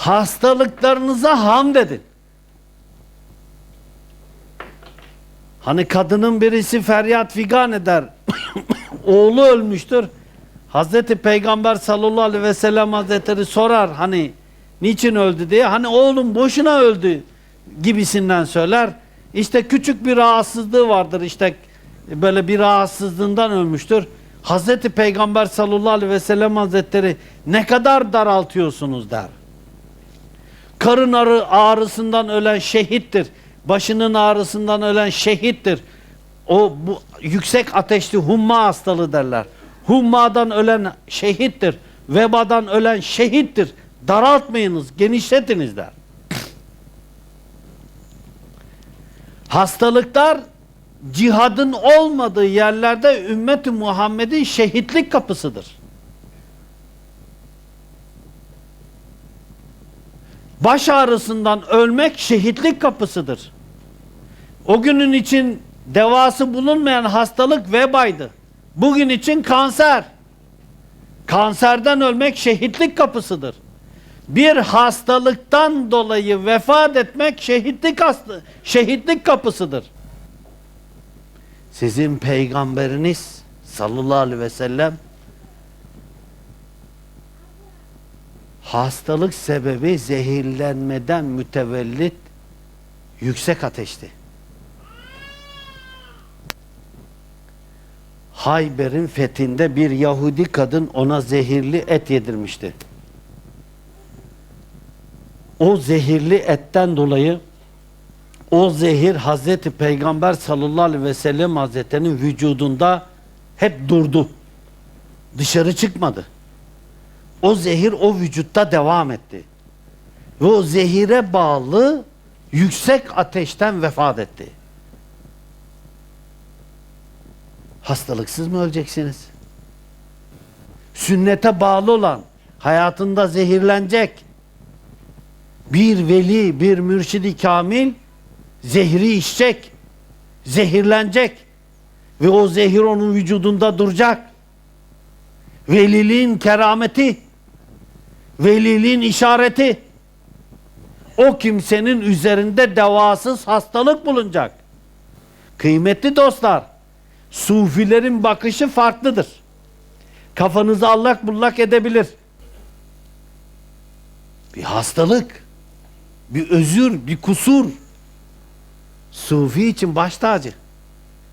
hastalıklarınıza hamd edin. Hani kadının birisi feryat figan eder. Oğlu ölmüştür. Hazreti Peygamber sallallahu aleyhi ve sellem hazretleri sorar hani niçin öldü diye. Hani oğlum boşuna öldü gibisinden söyler. İşte küçük bir rahatsızlığı vardır işte böyle bir rahatsızlığından ölmüştür. Hazreti Peygamber sallallahu aleyhi ve sellem hazretleri ne kadar daraltıyorsunuz der. Karın ağrı, ağrısından ölen şehittir. Başının ağrısından ölen şehittir. O bu yüksek ateşli humma hastalığı derler. Hummadan ölen şehittir. Vebadan ölen şehittir. Daraltmayınız, genişletiniz der. Hastalıklar cihadın olmadığı yerlerde ümmeti Muhammed'in şehitlik kapısıdır. Baş ağrısından ölmek şehitlik kapısıdır. O günün için devası bulunmayan hastalık vebaydı. Bugün için kanser. Kanserden ölmek şehitlik kapısıdır. Bir hastalıktan dolayı vefat etmek şehitlik hasta, şehitlik kapısıdır. Sizin peygamberiniz sallallahu aleyhi ve sellem hastalık sebebi zehirlenmeden mütevellit yüksek ateşti. Hayber'in fethinde bir Yahudi kadın ona zehirli et yedirmişti. O zehirli etten dolayı o zehir Hazreti Peygamber sallallahu aleyhi ve sellem Hazretleri'nin vücudunda hep durdu. Dışarı çıkmadı. O zehir o vücutta devam etti. Ve o zehire bağlı yüksek ateşten vefat etti. Hastalıksız mı öleceksiniz? Sünnete bağlı olan, hayatında zehirlenecek bir veli, bir mürşidi kamil zehri içecek, zehirlenecek ve o zehir onun vücudunda duracak. Veliliğin kerameti, veliliğin işareti o kimsenin üzerinde devasız hastalık bulunacak. Kıymetli dostlar, sufilerin bakışı farklıdır. Kafanızı allak bullak edebilir. Bir hastalık, bir özür, bir kusur. Sufi için baş tacı.